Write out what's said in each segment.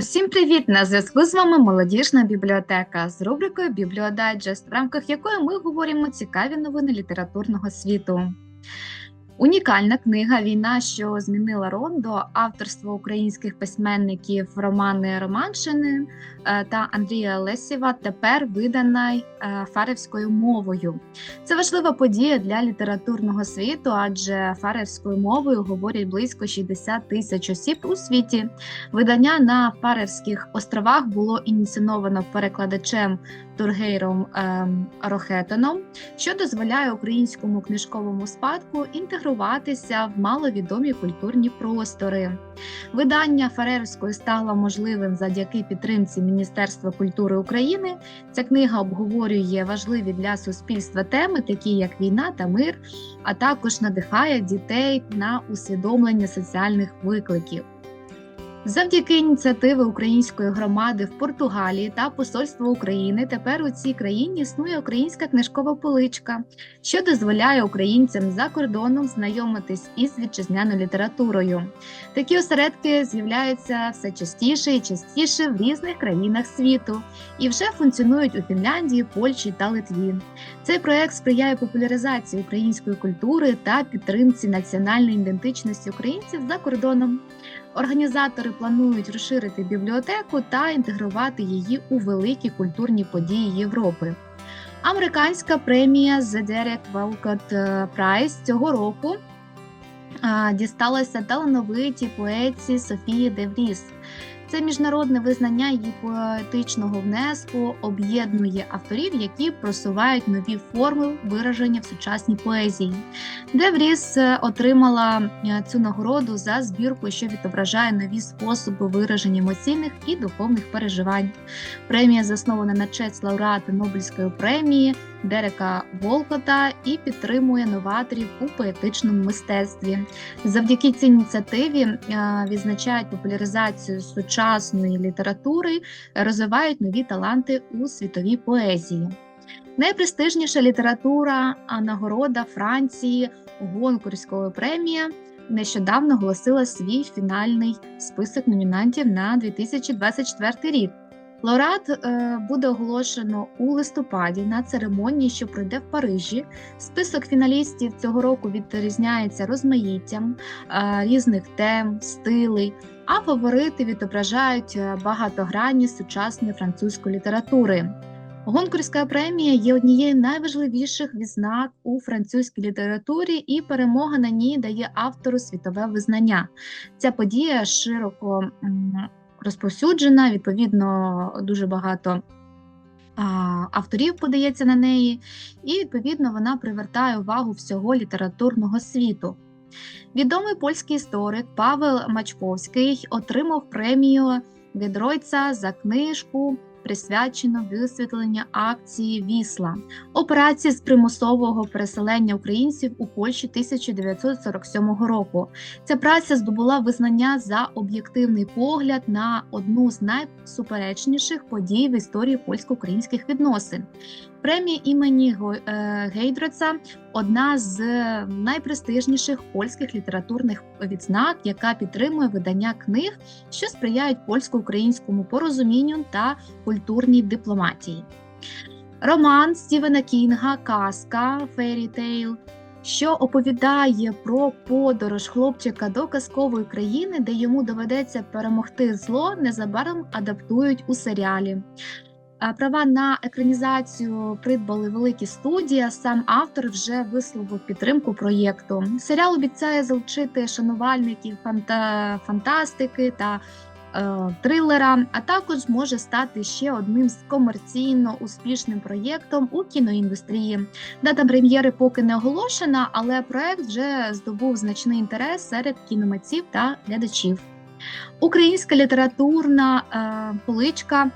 Усім привіт! На зв'язку з вами молодіжна бібліотека з рубрикою Бібліодайджест, в рамках якої ми говоримо цікаві новини літературного світу. Унікальна книга Війна, що змінила Рондо, авторство українських письменників Романи Романшини е, та Андрія Лесєва тепер видана е, фаревською мовою. Це важлива подія для літературного світу, адже фаревською мовою говорять близько 60 тисяч осіб у світі. Видання на Фарерських островах було ініціовано перекладачем Тургейром ем, Рохетоном, що дозволяє українському книжковому спадку інтегруватися в маловідомі культурні простори. Видання Фарерської стало можливим завдяки підтримці Міністерства культури України. Ця книга обговорює важливі для суспільства теми, такі як війна та мир, а також надихає дітей на усвідомлення соціальних викликів. Завдяки ініціативи української громади в Португалії та Посольства України тепер у цій країні існує українська книжкова поличка, що дозволяє українцям за кордоном знайомитись із вітчизняною літературою. Такі осередки з'являються все частіше і частіше в різних країнах світу і вже функціонують у Фінляндії, Польщі та Литві. Цей проект сприяє популяризації української культури та підтримці національної ідентичності українців за кордоном. Організатори планують розширити бібліотеку та інтегрувати її у великі культурні події Європи. Американська премія The Derek Walcott Prize цього року дісталася талановитій поетці Софії Девріс. Це міжнародне визнання її поетичного внеску об'єднує авторів, які просувають нові форми вираження в сучасній поезії. Девріс отримала е, цю нагороду за збірку, що відображає нові способи вираження емоційних і духовних переживань. Премія заснована на честь лауреата Нобелівської премії Дерека Волкота і підтримує новаторів у поетичному мистецтві. Завдяки цій ініціативі е, відзначають популяризацію сучасної літератури, розвивають нові таланти у світовій поезії. Найпрестижніша література, а нагорода Франції Гонкурської премії нещодавно оголосила свій фінальний список номінантів на 2024 рік. Лауреат е, буде оголошено у листопаді на церемонії, що пройде в Парижі. Список фіналістів цього року відрізняється розмаїттям е, різних тем, стилей, а фаворити відображають е, багатогранність сучасної французької літератури. Гонкурська премія є однією найважливіших відзнак у французькій літературі, і перемога на ній дає автору світове визнання. Ця подія широко розповсюджена, відповідно, дуже багато авторів подається на неї, і відповідно вона привертає увагу всього літературного світу. Відомий польський історик Павел Мачковський отримав премію від за книжку присвячено висвітлення акції Вісла, операції з примусового переселення українців у Польщі 1947 року. Ця праця здобула визнання за об'єктивний погляд на одну з найсуперечніших подій в історії польсько-українських відносин. Премія імені е, Гейдроца одна з найпрестижніших польських літературних відзнак, яка підтримує видання книг, що сприяють польсько-українському порозумінню та культурній дипломатії. Роман Стівена Кінга, казка Фейрі Тейл, що оповідає про подорож хлопчика до казкової країни, де йому доведеться перемогти зло, незабаром адаптують у серіалі. Права на екранізацію придбали великі студії. Сам автор вже висловив підтримку проєкту. Серіал обіцяє залучити шанувальників фанта... фантастики та е, трилера, а також може стати ще одним з комерційно успішним проєктом у кіноіндустрії. Дата прем'єри поки не оголошена, але проект вже здобув значний інтерес серед кіноматців та глядачів. Українська літературна е, поличка.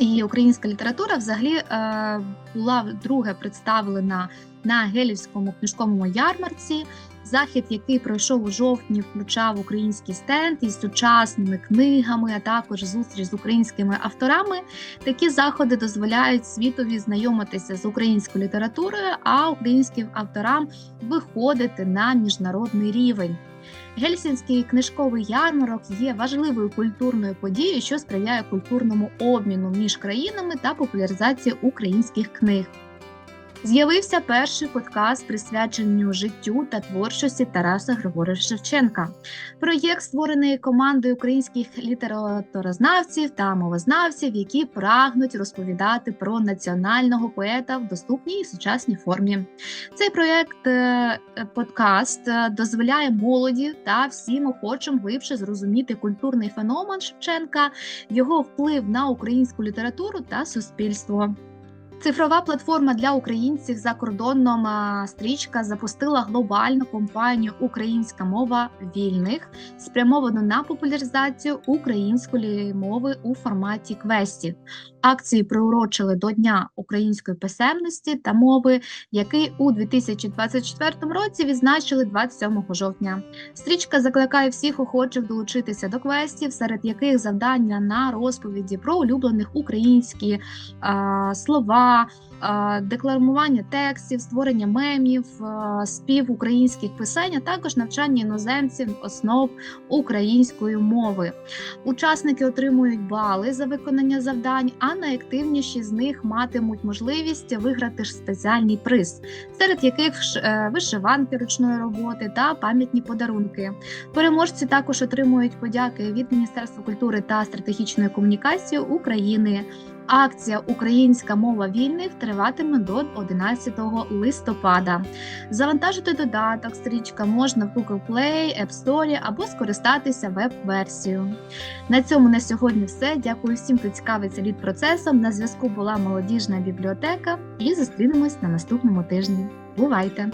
І українська література взагалі е, була вдруге представлена на Гелівському книжковому ярмарці. Захід, який пройшов у жовтні, включав український стенд із сучасними книгами, а також зустріч з українськими авторами. Такі заходи дозволяють світові знайомитися з українською літературою, а українським авторам виходити на міжнародний рівень. Гельсінський книжковий ярмарок є важливою культурною подією, що сприяє культурному обміну між країнами та популяризації українських книг. З'явився перший подкаст присвяченню життю та творчості Тараса Григоровича Шевченка. Проєкт створений командою українських літературознавців та мовознавців, які прагнуть розповідати про національного поета в доступній і сучасній формі. Цей проєкт е, подкаст е, дозволяє молоді та всім охочим глибше зрозуміти культурний феномен Шевченка, його вплив на українську літературу та суспільство. Цифрова платформа для українців за кордоном стрічка запустила глобальну компанію Українська мова вільних, спрямовану на популяризацію української мови у форматі квестів. Акції приурочили до Дня української писемності та мови, який у 2024 році відзначили 27 жовтня. Стрічка закликає всіх охочих долучитися до квестів, серед яких завдання на розповіді про улюблених українські а, слова, декламування текстів, створення мемів, спів українських писань, а також навчання іноземців основ української мови. Учасники отримують бали за виконання завдань, а найактивніші з них матимуть можливість виграти ж спеціальний приз, серед яких е, вишиванки ручної роботи та пам'ятні подарунки. Переможці також отримують подяки від Міністерства культури та стратегічної комунікації України. Акція Українська мова вільних триватиме до 11 листопада. Завантажити додаток стрічка можна в Google Play, App Store або скористатися веб-версією. На цьому на сьогодні все. Дякую всім, хто цікавиться лід процесом. На зв'язку була молодіжна бібліотека і зустрінемось на наступному тижні. Бувайте!